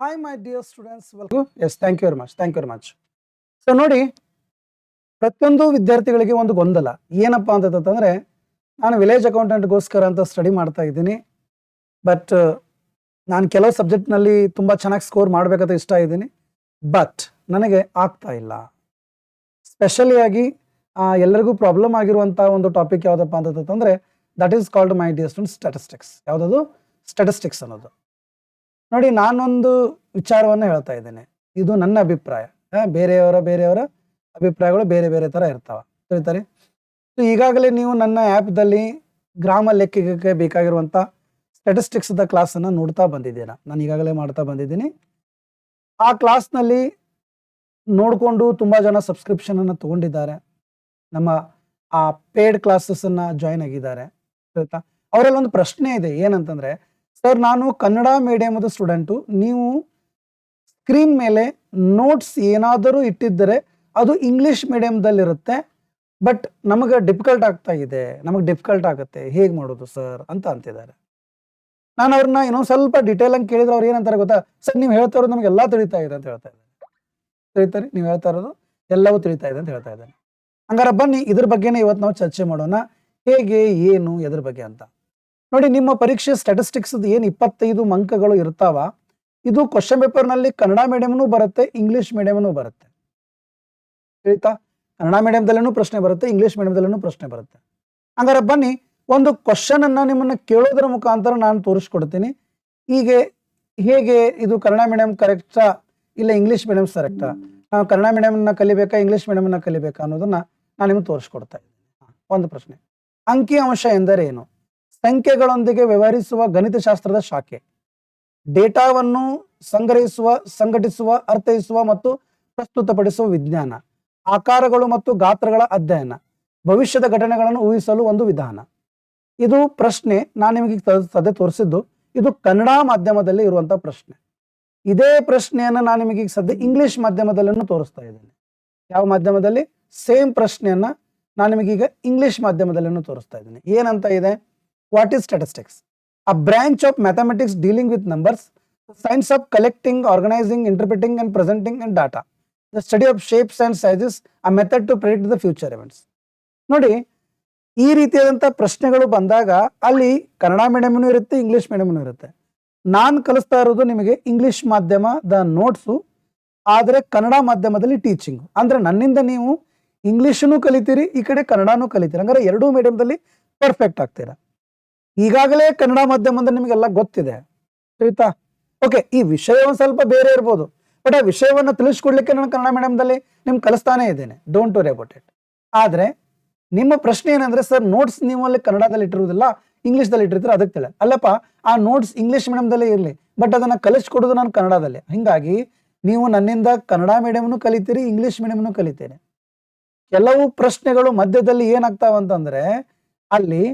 Hi my dear students welcome yes thank you very much thank you very much so ನೋಡಿ, ಪ್ರತಿಯೊಂದು ವಿದ್ಯಾರ್ಥಿಗಳಿಗೆ ಒಂದು ಗೊಂದಲ. ಏನಪ್ಪ ಅಂತಂದ್ರೆ ನಾನು ವಿಲೇಜ್ ಅಕೌಂಟೆಂಟ್ಗೋಸ್ಕರ ಅಂತ ಸ್ಟಡಿ ಮಾಡ್ತಾ ಇದ್ದೀನಿ. ಬಟ್ ನಾನು ಕೆಲವು ಸಬ್ಜೆಕ್ಟ್ನಲ್ಲಿ ತುಂಬ ಚೆನ್ನಾಗಿ ಸ್ಕೋರ್ ಮಾಡಬೇಕಂತ ಇಷ್ಟ ಇದ್ದೀನಿ. ಬಟ್ ನನಗೆ ಆಗ್ತಾ ಇಲ್ಲ. ಸ್ಪೆಷಲಿಯಾಗಿ ಎಲ್ಲರಿಗೂ ಪ್ರಾಬ್ಲಮ್ ಆಗಿರುವಂಥ ಒಂದು ಟಾಪಿಕ್ ಯಾವುದಪ್ಪ ಅಂತಂದ್ರೆ that is called my dear student statistics ಯಾವುದದು? ಸ್ಟ್ಯಾಟಿಸ್ಟಿಕ್ಸ್ ಅನ್ನೋದು. ನೋಡಿ, ನಾನೊಂದು ವಿಚಾರವನ್ನು ಹೇಳ್ತಾ ಇದ್ದೇನೆ. ಇದು ನನ್ನ ಅಭಿಪ್ರಾಯ. ಬೇರೆಯವರ ಬೇರೆಯವರ ಅಭಿಪ್ರಾಯಗಳು ಬೇರೆ ಬೇರೆ ಥರ ಇರ್ತಾವ. ತಿಳಿತಾರೆ ಈಗಾಗಲೇ ನೀವು ನನ್ನ ಆ್ಯಪ್ದಲ್ಲಿ ಗ್ರಾಮ ಲೆಕ್ಕಿಗೆ ಬೇಕಾಗಿರುವಂಥ ಸ್ಟ್ಯಾಟಿಸ್ಟಿಕ್ಸ್ದ ಕ್ಲಾಸನ್ನು ನೋಡ್ತಾ ಬಂದಿದ್ದೀರಾ? ನಾನು ಈಗಾಗಲೇ ಮಾಡ್ತಾ ಬಂದಿದ್ದೀನಿ. ಆ ಕ್ಲಾಸ್ನಲ್ಲಿ ನೋಡಿಕೊಂಡು ತುಂಬ ಜನ ಸಬ್ಸ್ಕ್ರಿಪ್ಷನನ್ನು ತೊಗೊಂಡಿದ್ದಾರೆ. ನಮ್ಮ ಆ ಪೇಡ್ ಕ್ಲಾಸಸ್ಸನ್ನು ಜಾಯ್ನ್ ಆಗಿದ್ದಾರೆ. ಅವರಲ್ಲೊಂದು ಅವರಲ್ಲಿ ಒಂದು ಪ್ರಶ್ನೆ ಇದೆ ಏನಂತಂದರೆ ಸರ್, ನಾನು ಕನ್ನಡ ಮೀಡಿಯಮದ ಸ್ಟೂಡೆಂಟು ನೀವು ಸ್ಕ್ರೀನ್ ಮೇಲೆ ನೋಟ್ಸ್ ಏನಾದರೂ ಇಟ್ಟಿದ್ದರೆ ಅದು ಇಂಗ್ಲಿಷ್ ಮೀಡಿಯಮ್ದಲ್ಲಿರುತ್ತೆ ಬಟ್ ನಮಗೆ ಡಿಫಿಕಲ್ಟ್ ಆಗ್ತಾ ಇದೆ. ನಮಗೆ ಡಿಫಿಕಲ್ಟ್ ಆಗುತ್ತೆ. ಹೇಗೆ ಮಾಡೋದು ಸರ್ ಅಂತ ಅಂತಿದ್ದಾರೆ. ನಾನು ಅವ್ರನ್ನ ಇನ್ನೊಂದು ಸ್ವಲ್ಪ ಡಿಟೇಲ್ ಆಗಿ ಕೇಳಿದ್ರೆ ಅವ್ರು ಏನಂತಾರೆ ಗೊತ್ತಾ? ಸರ್, ನೀವು ಹೇಳ್ತಾ ಇರೋದು ನಮಗೆ ಎಲ್ಲ ತಿಳಿತಾ ಇದೆ ಅಂತ ಹೇಳ್ತಾ ಇದ್ದಾರೆ. ತಿಳಿತಾರೆ? ನೀವು ಹೇಳ್ತಾ ಇರೋದು ಎಲ್ಲವೂ ತಿಳಿತಾ ಇದೆ ಅಂತ ಹೇಳ್ತಾ ಇದ್ದಾರೆ. ಹಂಗಾರೆ ಬನ್ನಿ, ಇದ್ರ ಬಗ್ಗೆನೇ ಇವತ್ತು ನಾವು ಚರ್ಚೆ ಮಾಡೋಣ. ಹೇಗೆ, ಏನು, ಎದ್ರ ಬಗ್ಗೆ ಅಂತ. ನೋಡಿ, ನಿಮ್ಮ ಪರೀಕ್ಷೆ ಸ್ಟ್ಯಾಟಿಸ್ಟಿಕ್ಸ್ ಏನು ಇಪ್ಪತ್ತೈದು ಅಂಕಗಳು ಇರ್ತಾವ? ಇದು ಕ್ವಶನ್ ಪೇಪರ್ನಲ್ಲಿ ಕನ್ನಡ ಮೀಡಿಯಮ್ನು ಬರುತ್ತೆ ಇಂಗ್ಲಿಷ್ ಮೀಡಿಯಮ್ನು ಬರುತ್ತೆ. ಹೇಳ್ತಾ ಕನ್ನಡ ಮೀಡಿಯಮ್ದಲ್ಲೂ ಪ್ರಶ್ನೆ ಬರುತ್ತೆ ಇಂಗ್ಲಿಷ್ ಮೀಡಿಯಮ್ದಲ್ಲೂ ಪ್ರಶ್ನೆ ಬರುತ್ತೆ. ಹಂಗಾರೆ ಬನ್ನಿ, ಒಂದು ಕ್ವಶನ್ ಅನ್ನ ನಿಮ್ಮನ್ನ ಕೇಳೋದ್ರ ಮುಖಾಂತರ ನಾನು ತೋರಿಸ್ಕೊಡ್ತೀನಿ. ಹೀಗೆ, ಹೇಗೆ ಇದು ಕನ್ನಡ ಮೀಡಿಯಂ ಕರೆಕ್ಟಾ ಇಲ್ಲ ಇಂಗ್ಲಿಷ್ ಮೀಡಿಯಂ ಕರೆಕ್ಟಾ ನಾವು ಕನ್ನಡ ಮೀಡಿಯಂನ ಕಲಿಬೇಕಾ ಇಂಗ್ಲಿಷ್ ಮೀಡಿಯಂನ ಕಲಿಬೇಕಾ ಅನ್ನೋದನ್ನ ನಾನು ನಿಮ್ಗೆ ತೋರಿಸ್ಕೊಡ್ತಾ ಇದ್ದೀನಿ. ಒಂದು ಪ್ರಶ್ನೆ. ಅಂಕಿ ಅಂಶ ಎಂದರೇನು? ಸಂಖ್ಯೆಗಳೊಂದಿಗೆ ವ್ಯವಹರಿಸುವ ಗಣಿತಶಾಸ್ತ್ರದ ಶಾಖೆ. ಡೇಟಾವನ್ನು ಸಂಗ್ರಹಿಸುವ, ಸಂಘಟಿಸುವ, ಅರ್ಥೈಸುವ ಮತ್ತು ಪ್ರಸ್ತುತಪಡಿಸುವ ವಿಜ್ಞಾನ. ಆಕಾರಗಳು ಮತ್ತು ಗಾತ್ರಗಳ ಅಧ್ಯಯನ. ಭವಿಷ್ಯದ ಘಟನೆಗಳನ್ನು ಊಹಿಸಲು ಒಂದು ವಿಧಾನ. ಇದು ಪ್ರಶ್ನೆ ನಾನು ನಿಮಗೆ ಸದ್ಯ ತೋರಿಸಿದ್ದು. ಇದು ಕನ್ನಡ ಮಾಧ್ಯಮದಲ್ಲಿ ಇರುವಂತಹ ಪ್ರಶ್ನೆ. ಇದೇ ಪ್ರಶ್ನೆಯನ್ನು ನಾನು ನಿಮಗೆ ಸದ್ಯ ಇಂಗ್ಲಿಷ್ ಮಾಧ್ಯಮದಲ್ಲೂ ತೋರಿಸ್ತಾ ಇದ್ದೇನೆ. ಯಾವ ಮಾಧ್ಯಮದಲ್ಲಿ? ಸೇಮ್ ಪ್ರಶ್ನೆಯನ್ನ ನಾನು ನಿಮಗೀಗ ಇಂಗ್ಲಿಷ್ ಮಾಧ್ಯಮದಲ್ಲೂ ತೋರಿಸ್ತಾ ಇದ್ದೇನೆ. ಏನಂತ ಇದೆ? What statistics? A branch of mathematics dealing with numbers, the science of collecting, organizing, interpreting, and presenting in data. The study of shapes and sizes, a method to predict the future events. ನೋಡಿ ಈ ರೀತಿಯಾದಂಥ ಪ್ರಶ್ನೆಗಳು ಬಂದಾಗ ಅಲ್ಲಿ ಕನ್ನಡ ಮೀಡಿಯಮ್ನು ಇರುತ್ತೆ English ಮೀಡಿಯಮ್ನು ಇರುತ್ತೆ ನಾನು ಕಲಿಸ್ತಾ ಇರೋದು ನಿಮಗೆ ಇಂಗ್ಲೀಷ್ ಮಾಧ್ಯಮದ ನೋಟ್ಸು ಆದರೆ ಕನ್ನಡ ಮಾಧ್ಯಮದಲ್ಲಿ ಟೀಚಿಂಗ್ ಅಂದರೆ ನನ್ನಿಂದ ನೀವು ಇಂಗ್ಲೀಷನ್ನು ಕಲಿತೀರಿ ಈ ಕಡೆ ಕನ್ನಡನೂ ಕಲಿತೀರಿ ಹಂಗಾರೆ ಎರಡೂ ಮೀಡಿಯಮ್ದಲ್ಲಿ ಪರ್ಫೆಕ್ಟ್ ಆಗ್ತೀರಾ ಈಗಾಗಲೇ ಕನ್ನಡ ಮಾಧ್ಯಮದಲ್ಲಿ ನಿಮಗೆಲ್ಲ ಗೊತ್ತಿದೆ, ಆಯ್ತಾ? ಓಕೆ ಈ ವಿಷಯ ಒಂದು ಸ್ವಲ್ಪ ಬೇರೆ ಇರ್ಬೋದು ಬಟ್ ಆ ವಿಷಯವನ್ನು ತಿಳಿಸ್ಕೊಡ್ಲಿಕ್ಕೆ ನಾನು ಕನ್ನಡ ಮೀಡಿಯಮ್ದಲ್ಲಿ ನಿಮ್ಗೆ ಕಲಿಸ್ತಾನೆ ಇದ್ದೇನೆ ಡೋಂಟ್ ವರಿ ಅಬೌಟ್ ಇಟ್ ಆದರೆ ನಿಮ್ಮ ಪ್ರಶ್ನೆ ಏನಂದ್ರೆ ಸರ್ ನೋಟ್ಸ್ ನೀವು ಅಲ್ಲಿ ಕನ್ನಡದಲ್ಲಿ ಇಟ್ಟಿರುವುದಿಲ್ಲ ಇಂಗ್ಲೀಷ್ದಲ್ಲಿ ಇಟ್ಟಿರ್ತೀರ, ಅದಕ್ಕೆ ತಿಳಿ ಅಲ್ಲಪ್ಪ, ಆ ನೋಟ್ಸ್ ಇಂಗ್ಲಿಷ್ ಮೀಡಿಯಂದಲ್ಲೇ ಇರಲಿ ಬಟ್ ಅದನ್ನು ಕಲಿಸ್ಕೊಡೋದು ನಾನು ಕನ್ನಡದಲ್ಲಿ. ಹಿಂಗಾಗಿ ನೀವು ನನ್ನಿಂದ ಕನ್ನಡ ಮೀಡಿಯಮ್ನು ಕಲಿತೀರಿ ಇಂಗ್ಲಿಷ್ ಮೀಡಿಯಮ್ನು ಕಲಿತೀರಿ ಕೆಲವು ಪ್ರಶ್ನೆಗಳು ಮಧ್ಯದಲ್ಲಿ ಏನಾಗ್ತಾವ ಅಂತಂದ್ರೆ ಅಲ್ಲಿ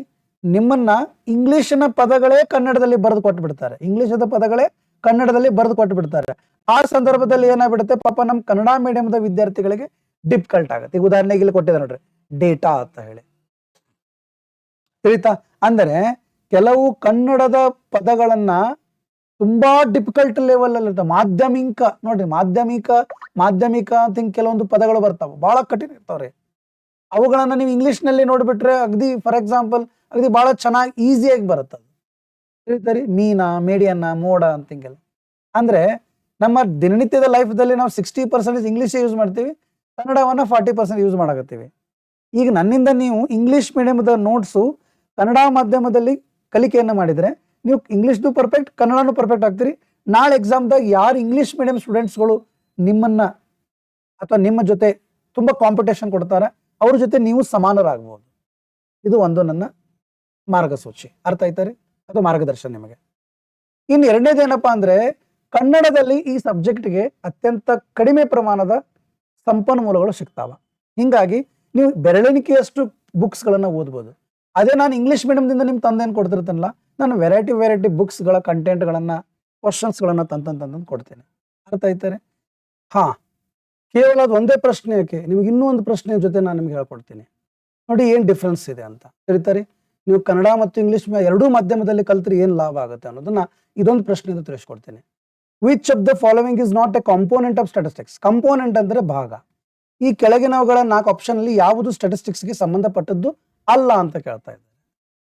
ನಿಮ್ಮನ್ನ ಇಂಗ್ಲಿಷಿನ ಪದಗಳೇ ಕನ್ನಡದಲ್ಲಿ ಬರೆದು ಕೊಟ್ಟು ಬಿಡ್ತಾರೆ ಇಂಗ್ಲಿಷದ ಪದಗಳೇ ಕನ್ನಡದಲ್ಲಿ ಬರೆದು ಕೊಟ್ಟು ಬಿಡ್ತಾರೆ ಆ ಸಂದರ್ಭದಲ್ಲಿ ಏನಾಗ್ಬಿಡುತ್ತೆ? ಪಾಪ ನಮ್ಮ ಕನ್ನಡ ಮೀಡಿಯಂದ ವಿದ್ಯಾರ್ಥಿಗಳಿಗೆ ಡಿಫಿಕಲ್ಟ್ ಆಗುತ್ತೆ. ಈಗ ಉದಾಹರಣೆಗೆ ಇಲ್ಲಿ ಕೊಟ್ಟಿದೆ ನೋಡ್ರಿ. ಡೇಟಾ ಅಂತ ಹೇಳಿ. ತಿಳಿತಾ? ಅಂದರೆ ಕೆಲವು ಕನ್ನಡದ ಪದಗಳನ್ನ ತುಂಬಾ ಡಿಫಿಕಲ್ಟ್ ಲೆವೆಲ್ ಅಲ್ಲಿ ಮಾಧ್ಯಮಿಕ, ನೋಡ್ರಿ ಮಾಧ್ಯಮಿಕ ಮಾಧ್ಯಮಿಕ ಅಂತ ಕೆಲವೊಂದು ಪದಗಳು ಬರ್ತಾವ. ಬಹಳ ಕಠಿಣ ಇರ್ತಾವ್ರಿ. ಅವುಗಳನ್ನ ನೀವು ಇಂಗ್ಲಿಷ್ನಲ್ಲಿ ನೋಡ್ಬಿಟ್ರೆ ಅಗದಿ ಫಾರ್ ಎಕ್ಸಾಂಪಲ್ ಅಗದಿ ಬಹಳ ಚೆನ್ನಾಗಿ ಈಸಿಯಾಗಿ ಬರುತ್ತೆ ಅದು ತಿಳಿತಾರೆ? ಮೀನ, ಮೇಡಿಯನ್ನ, ಮೋಡ ಅಂತ ಹಿಂಗೆಲ್ಲ ಅಂದ್ರೆ ನಮ್ಮ ದಿನನಿತ್ಯದ ಲೈಫ್ದಲ್ಲಿ ನಾವು ಸಿಕ್ಸ್ಟಿ ಪರ್ಸೆಂಟೇಜ್ ಇಂಗ್ಲಿಷ್ ಯೂಸ್ ಮಾಡ್ತೀವಿ, ಕನ್ನಡವನ್ನು ಫಾರ್ಟಿ ಪರ್ಸೆಂಟ್ ಯೂಸ್ ಮಾಡಕತ್ತೀವಿ. ಈಗ ನನ್ನಿಂದ ನೀವು ಇಂಗ್ಲಿಷ್ ಮೀಡಿಯಮದ ನೋಟ್ಸು ಕನ್ನಡ ಮಾಧ್ಯಮದಲ್ಲಿ ಕಲಿಕೆಯನ್ನು ಮಾಡಿದರೆ ನೀವು ಇಂಗ್ಲೀಷ್ದು ಪರ್ಫೆಕ್ಟ್ ಕನ್ನಡನೂ ಪರ್ಫೆಕ್ಟ್ ಆಗ್ತೀರಿ. ನಾಳೆ ಎಕ್ಸಾಮ್ದಾಗ ಯಾರು ಇಂಗ್ಲೀಷ್ ಮೀಡಿಯಂ ಸ್ಟೂಡೆಂಟ್ಸ್ಗಳು ನಿಮ್ಮನ್ನ ಅಥವಾ ನಿಮ್ಮ ಜೊತೆ ತುಂಬ ಕಾಂಪಿಟೇಷನ್ ಕೊಡ್ತಾರೆ ಅವ್ರ ಜೊತೆ ನೀವು ಸಮಾನರಾಗ್ಬೋದು. ಇದು ಒಂದು ನನ್ನ ಮಾರ್ಗಸೂಚಿ. ಅರ್ಥ ಆಯ್ತಾರೆ ಅದು ಮಾರ್ಗದರ್ಶನ ನಿಮಗೆ. ಇನ್ನು ಎರಡನೇದೇನಪ್ಪ ಅಂದ್ರೆ, ಕನ್ನಡದಲ್ಲಿ ಈ ಸಬ್ಜೆಕ್ಟ್ಗೆ ಅತ್ಯಂತ ಕಡಿಮೆ ಪ್ರಮಾಣದ ಸಂಪನ್ಮೂಲಗಳು ಸಿಗ್ತಾವ. ಹಿಂಗಾಗಿ ನೀವು ಬೆರಳೆಣಿಕೆಯಷ್ಟು ಬುಕ್ಸ್ಗಳನ್ನು ಓದ್ಬೋದು. ಅದೇ ನಾನು ಇಂಗ್ಲಿಷ್ ಮೀಡಿಯಮ್ದಿಂದ ನಿಮ್ಮ ತಂದೇನು ಕೊಡ್ತಿರ್ತಾನಲ್ಲ, ನಾನು ವೆರೈಟಿ ವೆರೈಟಿ ಬುಕ್ಸ್ಗಳ ಕಂಟೆಂಟ್ಗಳನ್ನು ಕ್ವಶನ್ಸ್ಗಳನ್ನು ತಂತಂತಂದು ಕೊಡ್ತೇನೆ. ಅರ್ಥ ಆಯ್ತಾರೆ ಹಾ. ಕೇವಲ ಅದು ಒಂದೇ ಪ್ರಶ್ನೆ ಯಾಕೆ? ನಿಮ್ಗೆ ಇನ್ನೂ ಒಂದು ಪ್ರಶ್ನೆ ಜೊತೆ ನಾನು ನಿಮ್ಗೆ ಹೇಳ್ಕೊಡ್ತೀನಿ. ನೋಡಿ ಏನು ಡಿಫ್ರೆನ್ಸ್ ಇದೆ ಅಂತ. ತಿಳಿತಾರೆ ನೀವು ಕನ್ನಡ ಮತ್ತು ಇಂಗ್ಲಿಷ್ ಎರಡೂ ಮಾಧ್ಯಮದಲ್ಲಿ ಕಲ್ತ್ರೆ ಏನು ಲಾಭ ಆಗುತ್ತೆ ಅನ್ನೋದನ್ನ ಇದೊಂದು ಪ್ರಶ್ನೆಯಿಂದ ತಿಳಿಸ್ಕೊಡ್ತೀನಿ. Which of the following is not a component of statistics component ಅಂದ್ರೆ ಭಾಗ. ಈ ಕೆಳಗಿನವುಗಳ ನಾಲ್ಕು ಆಪ್ಷನ್ ಅಲ್ಲಿ ಯಾವುದು ಸ್ಟಾಟಿಸ್ಟಿಕ್ಸ್ಗೆ ಸಂಬಂಧಪಟ್ಟದ್ದು ಅಲ್ಲ ಅಂತ ಕೇಳ್ತಾ ಇದ್ದಾರೆ.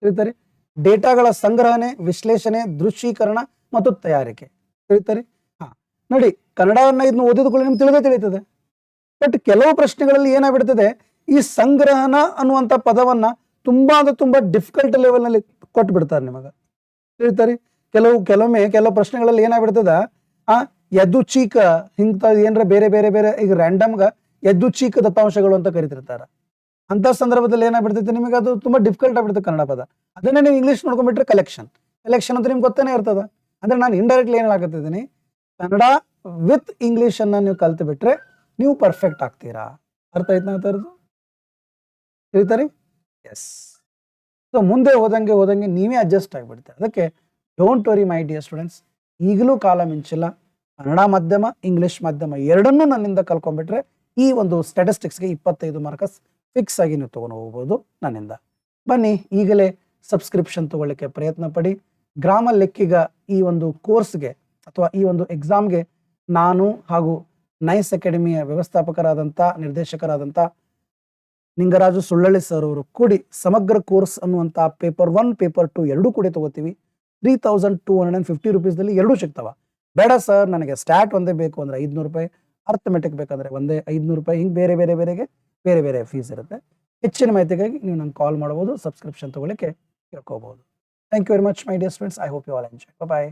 ತಿಳಿತಾರೆ ಡೇಟಾಗಳ ಸಂಗ್ರಹಣೆ, ವಿಶ್ಲೇಷಣೆ, ದೃಶ್ಯೀಕರಣ ಮತ್ತು ತಯಾರಿಕೆ. ತಿಳಿತಾರೆ ನೋಡಿ, ಕನ್ನಡವನ್ನು ಇದನ್ನು ಓದಿದ ಕೂಡ ನಿಮ್ಗೆ ತಿಳಿದೇ ತಿಳಿತದೆ. ಬಟ್ ಕೆಲವು ಪ್ರಶ್ನೆಗಳಲ್ಲಿ ಏನಾಗ್ಬಿಡ್ತದೆ, ಈ ಸಂಗ್ರಹಣ ಅನ್ನುವಂಥ ಪದವನ್ನ ತುಂಬಾ ಅಂದ್ರೆ ತುಂಬಾ ಡಿಫಿಕಲ್ಟ್ ಲೆವೆಲ್ನಲ್ಲಿ ಕೊಟ್ಟು ಬಿಡ್ತಾರೆ ನಿಮಗೆ. ತಿಳಿತಾರೆ ಕೆಲವು, ಕೆಲವೊಮ್ಮೆ ಕೆಲವು ಪ್ರಶ್ನೆಗಳಲ್ಲಿ ಏನಾಗ್ಬಿಡ್ತದ, ಆ ಎದ್ದು ಚೀಕ ಇಂಥ ಏನ್ರ ಬೇರೆ ಬೇರೆ ಬೇರೆ, ಈಗ ರ್ಯಾಂಡಮ್ಗ ಎದ್ದು ಚೀಕ ದತ್ತಾಂಶಗಳು ಅಂತ ಕರಿತಿರ್ತಾರೆ. ಅಂತ ಸಂದರ್ಭದಲ್ಲಿ ಏನಾಗ್ಬಿಡ್ತೈತೆ ನಿಮಗೆ, ಅದು ತುಂಬಾ ಡಿಫಿಕಲ್ಟ್ ಆಗ್ಬಿಡ್ತದೆ ಕನ್ನಡ ಪದ. ಅದನ್ನೇ ನೀವು ಇಂಗ್ಲೀಷ್ ನೋಡ್ಕೊಂಡ್ಬಿಟ್ರೆ ಕಲೆಕ್ಷನ್ ಕಲೆಕ್ಷನ್ ಅಂತ ನಿಮ್ಗೆ ಗೊತ್ತೇ ಇರ್ತದ. ಅಂದ್ರೆ ನಾನು ಇಂಡೈರೆಕ್ಟ್ಲಿ ಏನ್ ಹೇಳಕತ್ತಿದ್ದೀನಿ ಕನ್ನಡ ವಿತ್ ಇಂಗ್ಲಿಷ್ ಅನ್ನ ನೀವು ಕಲ್ತು ಬಿಟ್ರೆ ನೀವು ಪರ್ಫೆಕ್ಟ್ ಆಗ್ತೀರಾ. ಅರ್ಥ ಆಯ್ತು ತರದು ತಿಳಿತಾರಿ ಎಸ್ ಸೊ ಮುಂದೆ ಹೋದಂಗೆ ಹೋದಂಗೆ ನೀವೇ ಅಡ್ಜಸ್ಟ್ ಆಗಿಬಿಡ್ತೀರ. ಅದಕ್ಕೆ don't worry my dear students ಈಗಲೂ ಕಾಲ ಮಿಂಚಿಲ್ಲ. ಕನ್ನಡ ಮಾಧ್ಯಮ ಇಂಗ್ಲಿಷ್ ಮಾಧ್ಯಮ ಎರಡನ್ನೂ ನನ್ನಿಂದ ಕಲ್ಕೊಂಡ್ಬಿಟ್ರೆ ಈ ಒಂದು ಸ್ಟ್ಯಾಟಿಸ್ಟಿಕ್ಸ್ಗೆ ಇಪ್ಪತ್ತೈದು ಮಾರ್ಕಸ್ ಫಿಕ್ಸ್ ಆಗಿ ನೀವು ತೊಗೊಂಡು ಹೋಗ್ಬೋದು ನನ್ನಿಂದ. ಬನ್ನಿ, ಈಗಲೇ ಸಬ್ಸ್ಕ್ರಿಪ್ಷನ್ ತಗೊಳ್ಳಿಕ್ಕೆ ಪ್ರಯತ್ನ ಪಡಿ. ಗ್ರಾಮ ಲೆಕ್ಕಿಗ ಈ ಒಂದು ಕೋರ್ಸ್ಗೆ ಅಥವಾ ಈ ಒಂದು ಎಕ್ಸಾಮ್ಗೆ ನಾನು ಹಾಗೂ ನೈಸ್ ಅಕಾಡೆಮಿಯ ವ್ಯವಸ್ಥಾಪಕರಾದಂಥ ನಿರ್ದೇಶಕರಾದಂಥ ನಿಂಗರಾಜು ಸುಳ್ಳಳ್ಳಿ ಸರ್ ಅವರು ಕೂಡಿ ಸಮಗ್ರ ಕೋರ್ಸ್ ಅನ್ನುವಂಥ ಪೇಪರ್ ಒನ್ ಪೇಪರ್ ಟು ಎರಡೂ ಕೂಡ ತಗೋತೀವಿ. Three thousand two hundred and fifty ರುಪೀಸ್ದಲ್ಲಿ ಎರಡೂ ಸಿಗ್ತಾವ. ಬೇಡ ಸರ್ ನನಗೆ ಸ್ಟಾಟ್ ಒಂದೇ ಬೇಕು ಅಂದರೆ ಐದುನೂರು ರೂಪಾಯಿ ಅರ್ಥಮೆಟಿಕ್ ಬೇಕಂದರೆ ಒಂದೇ ಐದುನೂರು ರೂಪಾಯಿ, ಹಿಂಗೆ ಬೇರೆ ಬೇರೆ ಬೇರೆಗೆ ಬೇರೆ ಬೇರೆ ಫೀಸ್ ಇರುತ್ತೆ. ಹೆಚ್ಚಿನ ಮಾಹಿತಿಗಾಗಿ ನೀವು ನಂಗೆ ಕಾಲ್ ಮಾಡ್ಬೋದು ಸಬ್ಸ್ಕ್ರಿಪ್ಷನ್ ತೊಗೊಳ್ಳಿಕ್ಕೆ ಕೇಳ್ಕೋಬೋದು thank you very much my dear students I hope you all enjoy bye